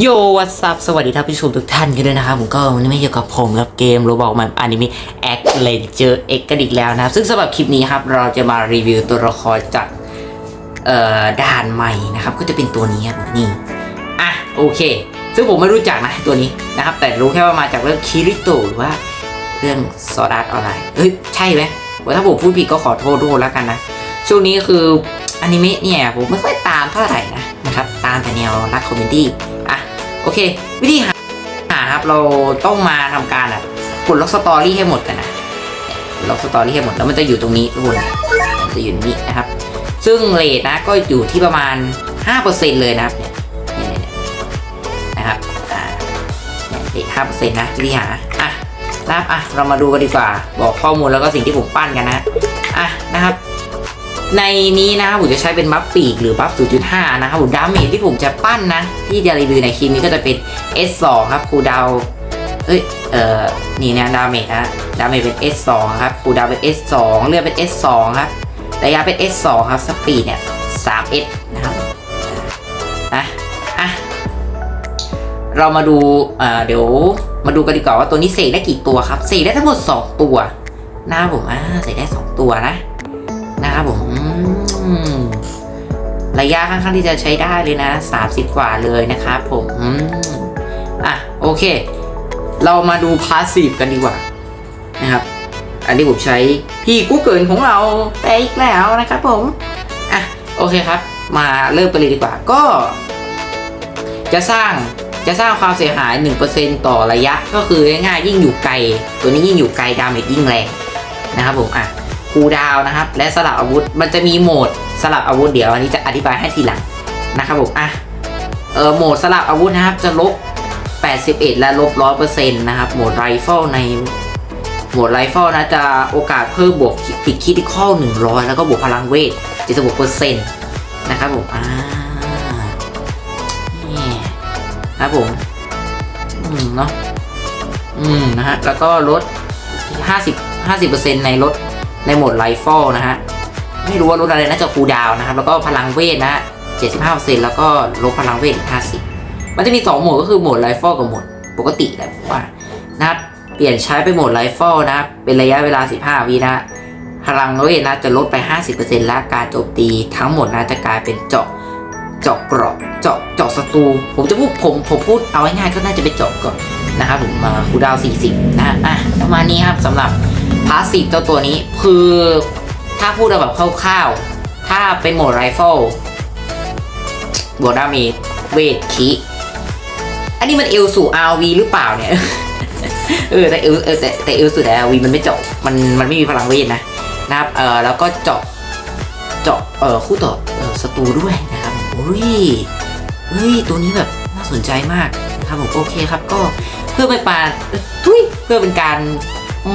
โยวัสซับสวัสดีท่านผู้ชมทุกท่านกันด้วยนะครับผมก็วันนี้ไม่อยู่กับผมกับเกมโรบอกมันอนิเมะแอคเลนเจอร์เอ็กกันอีกแล้วนะครับ ซึ่งสำหรับคลิปนี้ครับ เราจะมารีวิวตัวละครจากเอ่อด่านใหม่นะครับ ก็จะเป็นตัวนี้ครับนี่อะโอเค ซึ่งผมไม่รู้จักนะตัวนี้นะครับ แต่รู้แค่ว่ามาจากเรื่องคิริโตหรือว่าเรื่องซอดัสออนไลน์เฮ้ยใช่ไหมว่าถ้าผมพูดผิดก็ขอโทษด้วยแล้วกันนะช่วงนี้คืออนิเมะเนี่ยผมไม่ค่อยตามเท่าไหร่นะนะครับตามแต่แนวรักคอมเมดี้ โอเค วิธีหาหาครับเราต้องมาทำการอะกดล็อกสตอรี่ให้หมดกันนะล็อกสตอรี่ให้หมดแล้วมันจะอยู่ตรงนี้ทุกคนจะอยู่นี่นะครับ ซึ่งเรทนะก็อยู่ที่ประมาณ 5%เลยนะครับเนี่ยนะเนี่ยนะครับอ่าเนี่ยเรทห้าเปอร์เซ็นต์นะวิธีหาอะนะครับอะเรามาดูกันดีกว่าบอกข้อมูลแล้วก็สิ่งที่ผมปั้นกันนะอะนะครับ ในนี้นะครับผมจะใช้เป็นบัฟปีกหรือบัฟ 0.5 นะครับผมดาเมจที่ผมจะปั้นนะ ที่จะรีวิวในคลิปนี้ก็จะเป็น S2 ครับคูดาวเอ้ยเอ่อนี่นะดาเมจนะดาเมจเป็น S2 ครับคูดาวเป็น S2 เลือดเป็น S2 ครับระยะเป็น S2 ครับสปีดเนี่ย 3S นะครับนะอะเรามาดูเอ่อเดี๋ยวมาดูกันดีกว่าว่าตัวนี้เสกได้กี่ตัวครับเสกได้ทั้งหมด 2 ตัวนะครับผมอ่าเสกได้ 2 ตัวนะนะครับผม ระยะค่อนข้างที่จะใช้ได้เลยนะ 30 กว่าเลยนะครับผมอะโอเค เรามาดูพาสซีฟกันดีกว่านะครับอันนี้ผมใช้พี่กู้เกินของเราไปอีกแล้วนะครับผมอะโอเคครับ มาเริ่มไปเลยดีกว่าก็ จะสร้างจะสร้างความเสียหาย 1%ต่อระยะก็คือง่ายๆยิ่งอยู่ไกล ตัวนี้ยิ่งอยู่ไกลดาเมจยิ่งแรงนะครับผมอะ คูดาวนะครับ และสลับอาวุธ มันจะมีโหมดสลับอาวุธเดี๋ยวอันนี้จะอธิบายให้ทีหลังนะครับผมอะเออโหมดสลับอาวุธนะครับจะลบ 81 และลบ 100%นะครับ โหมดไรเฟิลในโหมดไรเฟิลนะจะโอกาสเพิ่มบวกปิดคิดที่ข้อ100 แล้วก็บวกพลังเวท76%นะครับผมอ่านี่ครับผม อืมเนาะอืมนะฮะแล้วก็ลด 50 50%ในลด ในโหมดไลฟ์ฟอลนะฮะ ไม่รู้ว่าลดอะไรน่าจะคูลดาวน์นะครับ แล้วก็พลังเวทนะฮะ75%แล้วก็ลดพลังเวท50 มันจะมี 2 โหมดก็คือโหมดไลฟ์ฟอลกับโหมดปกติแหละผมว่านะครับเปลี่ยนใช้ไปโหมดไลฟ์ฟอลนะครับเป็นระยะเวลา 15 วินะพลังเวทนะจะลดไป 50%และการโจมตีทั้งหมดนะจะกลายเป็นเจาะเจาะเกราะเจาะเจาะศัตรูผมจะพูดผมผมพูดเอาง่ายๆก็น่าจะเป็นเจาะก่อนนะครับผมมาคูลดาวน์40นะฮะอะประมาณนี้ครับสำหรับาสซีฟเจ้าตัวนี้คือถ้าพูดแบบคร่าวๆ ถ้าเป็นโหมดไรเฟิลบวกดาเมจเวทคีอันนี้มันเอลสู่ RV หรือเปล่าเนี่ย เออแต่เอลเออแต่แต่เอลสู่แต่ RV มันไม่เจาะมันมันไม่มีพลังเวทนะนะครับเออแล้วก็เจาะเจาะเออคู่ต่อเออศัตรูด้วยนะครับโอ้ยเฮ้ยตัวนี้แบบน่าสนใจมากนะครับผมโอเคครับก็เพื่อไม่ปาทุยเพื่อเป็นการ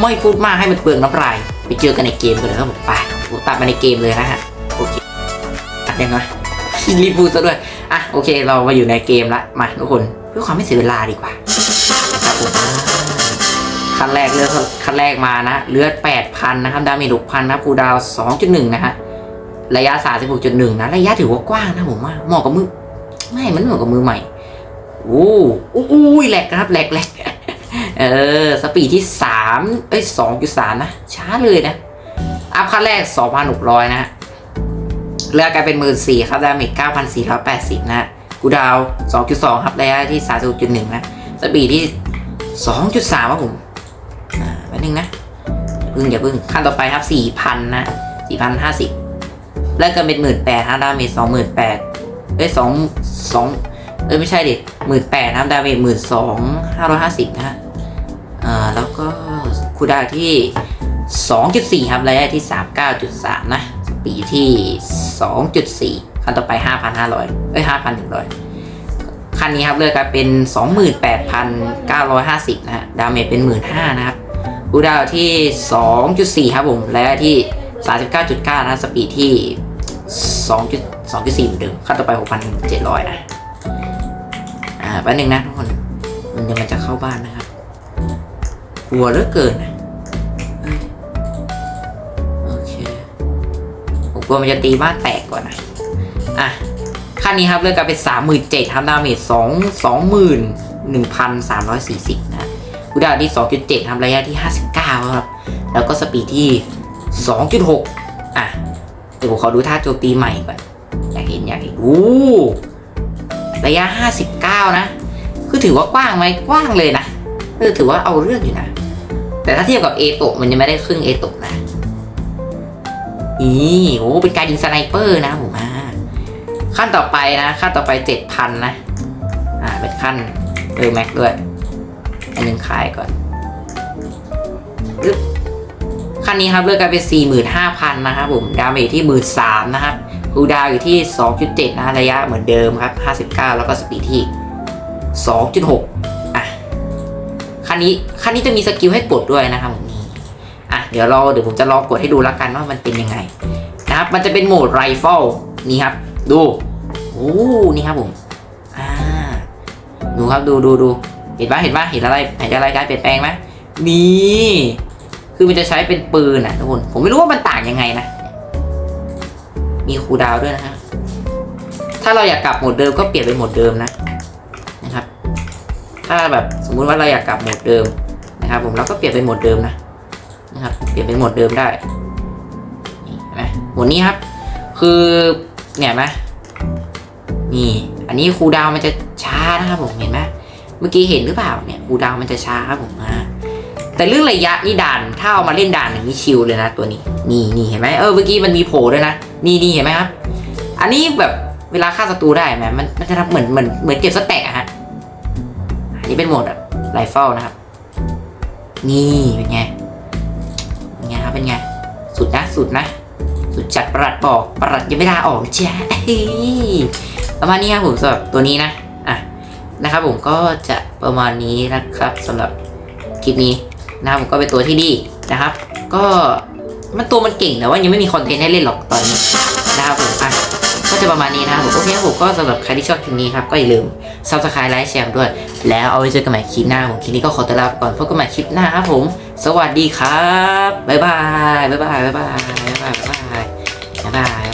ไม่พูดมากให้มันเปลืองน้ำลาย ไปเจอกันในเกมกันเลยครับผมไปผมตัดมาในเกมเลยนะฮะโอเคอัดยังไงรีบพูดซะด้วยอะโอเค เรามาอยู่ในเกมละมาทุกคนเพื่อความไม่เสียเวลาดีกว่าครับผมขั้นแรกเลือดขั้นแรกมานะเลือด8,000นะครับดาเมจ6,000นะคูดาวน์2.1 นะฮะระยะ 36.1 นะระยะถือว่ากว้างนะผมว่าเหมาะกับมือไม่มันเหมาะกับมือใหม่โอ้โอ้ยแหลกนะครับแหลกแหลก เออ สปีดที่สามเอ้ยสองจุดสามนะ ช้าเลยนะ อัพขั้นแรกสองพันหกร้อยนะเลือกกลายเป็นหมื่นสี่ครับดาเมจเก้าพันสี่ร้อยแปดสิบนะกูดาวสองจุดสองครับระยะที่สามจุดหนึ่งนะ สปีดที่สองจุดสามครับผม อ่าแป๊บนึงนะอย่าพึ่งอย่าพึ่งขั้นต่อไปครับสี่พันนะสี่พันห้าสิบเลือกกันเป็นหมื่นแปดฮะดาเมจสองหมื่นแปดเอ้ยสองสองเอ้ยไม่ใช่ดิหมื่นแปดครับดาเมจหมื่นสองห้าร้อยห้าสิบนะ แล้วก็คูดาวที่ 2.4 ครับระยะที่ 39.3 นะ ปีที่ 2.4ขั้นต่อไป 5,500 เอ้ย 5,100ขั้นนี้ครับเลือกกลายเป็น 28,950 นะฮะ ดาเมจเป็น 15,000 นะครับคูดาวที่ 2.4 ครับผมระยะที่ 39.9 นะ สปีดที่ 2.2.4 เหมือนเดิมขั้นต่อไป 6,700 นะ อ่าแป๊บนึงนะทุกคน มันยังมันจะเข้าบ้านนะครับ กลัวเหลือเกินนะโอเคผมกลัวมันจะตีบ้านแตกก่อนนะอะขั้นนี้ครับเลือกกันเป็นสามหมื่นเจ็ดทำดาเมจสองสองหมื่นหนึ่งพันสามร้อยสี่สิบนะคูดาวที่สองจุดเจ็ดทำระยะที่ห้าสิบเก้าครับ แล้วก็สปีดที่สองจุดหกอะเดี๋ยวผมขอดูท่าโจมตีใหม่ก่อน อยากเห็นอยากเห็นอู้ระยะห้าสิบเก้านะ คือถือว่ากว้างไหมกว้างเลยนะเออถือว่าเอาเรื่องอยู่นะ แต่ถ้าเทียบกับเอโตะมันยังไม่ได้ครึ่งเอโตะนะนี่โอ้เป็นการยิงสไนเปอร์นะผมอ่าขั้นต่อไปนะขั้นต่อไปเจ็ดพันนะ อ่าเป็นขั้นเออแม็กด้วยอันหนึงขายก่อนขั้นนี้ครับเลือกกันเป็นสี่หมื่นห้าพันนะครับผมดาเมจที่หมื่นสามนะครับคูดาวอยู่ที่สองจุดเจ็ดนะระยะเหมือนเดิมครับห้าสิบเก้าแล้วก็สปีดที่สองจุดหก นนี้ขั้นนี้จะมีสกิลให้กดด้วยนะครับนี่อะเดี๋ยวเราเดี๋ยวผมจะลองกดให้ดูล้วกันว่ามันเป็นยังไงนะครับมันจะเป็นโหมดไรเฟิลนี่ครับ ดูโอ้นี่ครับผมอ่าดูครับดูดูดูเห็นปะเห็นปะเห็นอะไรเห็นอะไรการเปลี่ยนแปลงไหมนี่คือมันจะใช้เป็นปืนอะทุกคนผมไม่รู้ว่ามันต่างยังไงนะ มีคูดาวด้วยนะฮะถ้าเราอยากกลับโหมดเดิมก็เปลี่ยนเป็นโหมดเดิมนะ ถ้าแบบสมมุติว่าเราอยากกลับโหมดเดิมนะครับ ผมเราก็เปลี่ยนเป็นโหมดเดิมนะนะครับ เปลี่ยนเป็นโหมดเดิมได้นี่เห็นไหมโหมดนี้ครับ คือเนี่ยเห็นไหมนี่อันนี้คูดาวมันจะช้านะครับผมเห็นไหมเมื่อกี้เห็นหรือเปล่าเนี่ยคูดาวมันจะช้าครับผมอ่าแต่เรื่องระยะนี่ด่านถ้าเอามาเล่นด่านอย่างนี้ชิลเลยนะตัวนี้ นี่นี่เห็นไหมเออเมื่อกี้มันมีโผล่ด้วยนะนี่นี่เห็นไหมครับ อันนี้แบบเวลาฆ่าศัตรูได้ไหมมันมันจะทำเหมือนเหมือนเหมือนเก็บสแต็ก อันนี้เป็นโหมดแบบไรเฟิลนะครับ นี่เป็นไงเป็นไงครับเป็นไง สุดนะสุดนะ สุดจัดประหลัดบอกประหลัดยังไม่ลาออกจ้ะเฮ้ยประมาณนี้ครับผมสำหรับตัวนี้นะอะนะครับผมก็จะประมาณนี้นะครับสำหรับคลิปนี้นะครับผมก็เป็นตัวที่ดีนะครับ ก็มันตัวมันเก่งแต่ว่ายังไม่มีคอนเทนต์ให้เล่นหรอกตอนนี้ ก็จะประมาณนี้นะครับผมโอเคครับผมก็สำหรับใครที่ชอบคลิปนี้ครับก็อย่าลืมซับสไครต์ไลค์แชร์ด้วย แล้วเอาไว้เจอกันใหม่คลิปหน้าผมคลิปนี้ก็ขอตัวลาไปก่อนพบกันใหม่คลิปหน้าครับผม สวัสดีครับบ๊ายบายบ๊ายบายบ๊ายบายบ๊ายบายบ๊ายบาย